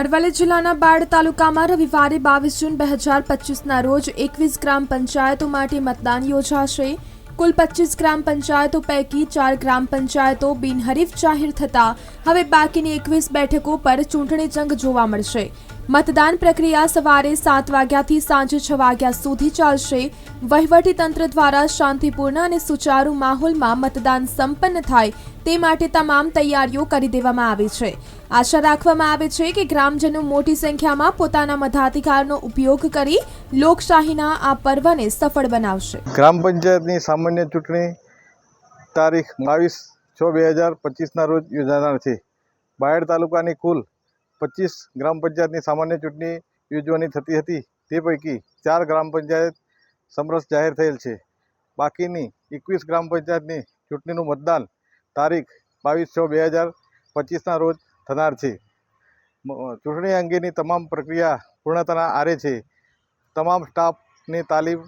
અરવલ્લી જિલ્લાના બાળ તાલુકામાં રવિવારે બાવીસ જૂન બે હજાર પચીસના રોજ એકવીસ ગ્રામ પંચાયતો માટે મતદાન યોજાશે. કુલ પચીસ ગ્રામ પંચાયતો પૈકી ચાર ગ્રામ પંચાયતો બિનહરીફ જાહેર થતા હવે બાકીની એકવીસ બેઠકો પર ચૂંટણી જંગ જોવા મળશે. મતદાન પ્રક્રિયા સવારે સાત વાગ્યાથી સાંજે છ વાગ્યા સુધી ચાલશે. તંત્ર દ્વારા શાંતિપૂર્ણ અને સુચારુ માહોલમાં મતદાન સંપન્ન થાય તે માટે તમામ તૈયારીઓ કરી દેવામાં આવી છે. આશા રાખવામાં આવે છે કે ગ્રામજનો મોટી સંખ્યામાં પોતાના મતાધિકારનો ઉપયોગ કરી લોકશાહીના આ પર્વને સફળ બનાવશે. ગ્રામ પંચાયતની સામાન્ય ચૂંટણી તારીખ બાવીસ છ બે હજાર પચીસના રોજ યોજાનાર છે. બાયડ તાલુકાની કુલ પચીસ ગ્રામ પંચાયતની સામાન્ય ચૂંટણી યોજવાની થતી હતી. તે પૈકી ચાર ગ્રામ પંચાયત સમરસ જાહેર થયેલ છે. બાકીની એકવીસ ગ્રામ પંચાયતની ચૂંટણીનું મતદાન તારીખ બાવીસ છ બે હજાર પચીસના રોજ થનાર છે. ચૂંટણી અંગેની તમામ પ્રક્રિયા પૂર્ણતાના આરે છે. તમામ સ્ટાફની તાલીમ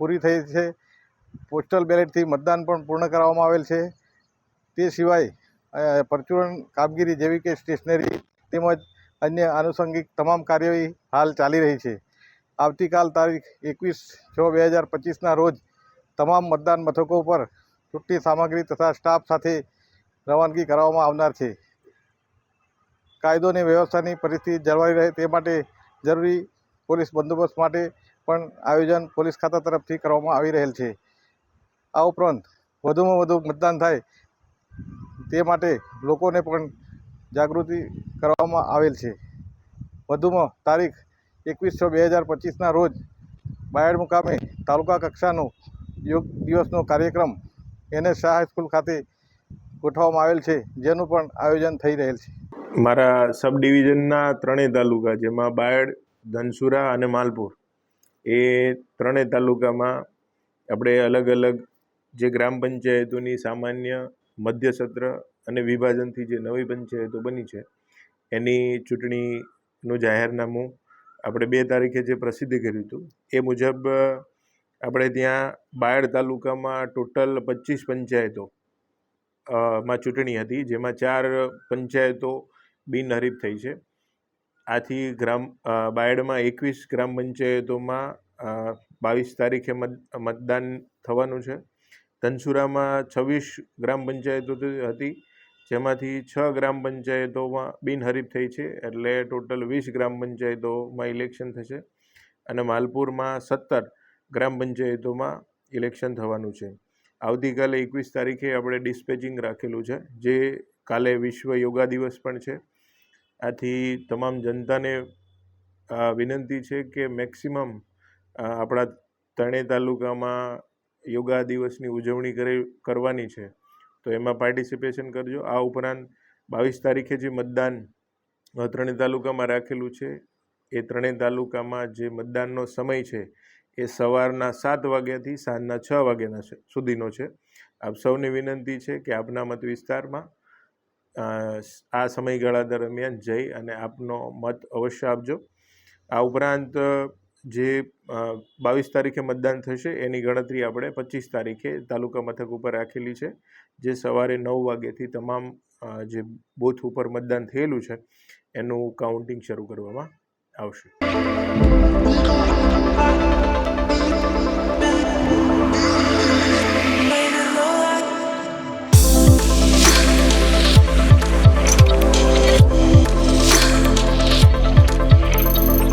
પૂરી થઈ છે. પોસ્ટલ બેલેટથી મતદાન પણ પૂર્ણ કરાવવામાં આવેલ છે. તે સિવાય પ્રચુરણ પરચુરણ કામગીરી જેવી કે સ્ટેશનરી તેમજ અન્ય આનુષંગિક તમામ કાર્યવાહી હાલ ચાલી રહી છે. આવતીકાલ તારીખ એકવીસ છ બે હજાર પચીસના રોજ તમામ મતદાન મથકો પર ચૂંટણી સામગ્રી તથા સ્ટાફ સાથે રવાનગી કરાવવામાં આવનાર છે. કાયદો અને વ્યવસ્થાની પરિસ્થિતિ જળવાઈ રહે તે માટે જરૂરી પોલીસ બંદોબસ્ત માટે પણ આયોજન પોલીસ ખાતા તરફથી કરવામાં આવી રહેલ છે. આ ઉપરાંત વધુમાં વધુ મતદાન થાય તે માટે લોકોને પણ જાગૃતિ કરવામાં આવેલ છે. વધુમાં તારીખ એકવીસ છ બે હજાર પચીસના રોજ બાયડ મુકામે તાલુકા કક્ષાનો યોગ દિવસનો કાર્યક્રમ એનએસ શાહ હાઈસ્કૂલ ખાતે ગોઠવવામાં આવેલ છે, જેનું પણ આયોજન થઈ રહેલ છે. મારા સબ ડિવિઝનના ત્રણેય તાલુકા, જેમાં બાયડ, ધનસુરા અને માલપુર, એ ત્રણેય તાલુકામાં આપણે અલગ અલગ જે ગ્રામ પંચાયતોની સામાન્ય મધ્ય સત્ર અને વિભાજનથી જે નવી પંચાયતો બની છે, એની ચૂંટણીનું જાહેરનામું આપણે બે તારીખે જે પ્રસિદ્ધ કર્યું હતું, એ મુજબ આપણે ત્યાં બાયડ તાલુકામાં ટોટલ પચીસ પંચાયતો માં ચૂંટણી હતી, જેમાં ચાર પંચાયતો બિનહરીફ થઈ છે. આથી ગ્રામ બાયડમાં એકવીસ ગ્રામ પંચાયતોમાં બાવીસ તારીખે મત, મતદાન થવાનું છે. ધનસુરામાં છવ્વીસ ગ્રામ પંચાયતો હતી, જેમાંથી છ ગ્રામ પંચાયતોમાં બિનહરીફ થઈ છે, એટલે ટોટલ વીસ ગ્રામ પંચાયતોમાં ઇલેક્શન થશે અને માલપુરમાં સત્તર ગ્રામ પંચાયતોમાં ઇલેક્શન થવાનું છે. આવતીકાલે એકવીસ તારીખે આપણે ડિસ્પેચિંગ રાખેલું છે, જે કાલે વિશ્વ યોગા દિવસ પણ છે. આથી તમામ જનતાને વિનંતી છે કે મેક્સિમમ આપણા ત્રણેય તાલુકામાં યોગા દિવસની ઉજવણી કરે, કરવાની છે. તો એમાં પાર્ટિસિપેશન કરજો. આ ઉપરાંત બાવીસ તારીખે જે મતદાન ત્રણેય તાલુકામાં રાખેલું છે, એ ત્રણેય તાલુકામાં જે મતદાનનો સમય છે, એ સવારના સાત વાગ્યાથી સાંજના છ વાગ્યાના સુધીનો છે. આપ સૌને વિનંતી છે કે આપના મત વિસ્તારમાં આ સમયગાળા દરમિયાન જઈ અને આપનો મત અવશ્ય આપજો. આ ઉપરાંત, જે બાવીસ તારીખે મતદાન થશે, એની ગણતરી આપણે પચીસ તારીખે તાલુકા મથક ઉપર રાખેલી છે, જે સવારે નવ વાગ્યાથી તમામ જે બૂથ ઉપર મતદાન થયેલું છે, એનું કાઉન્ટિંગ શરૂ કરવામાં આવશે.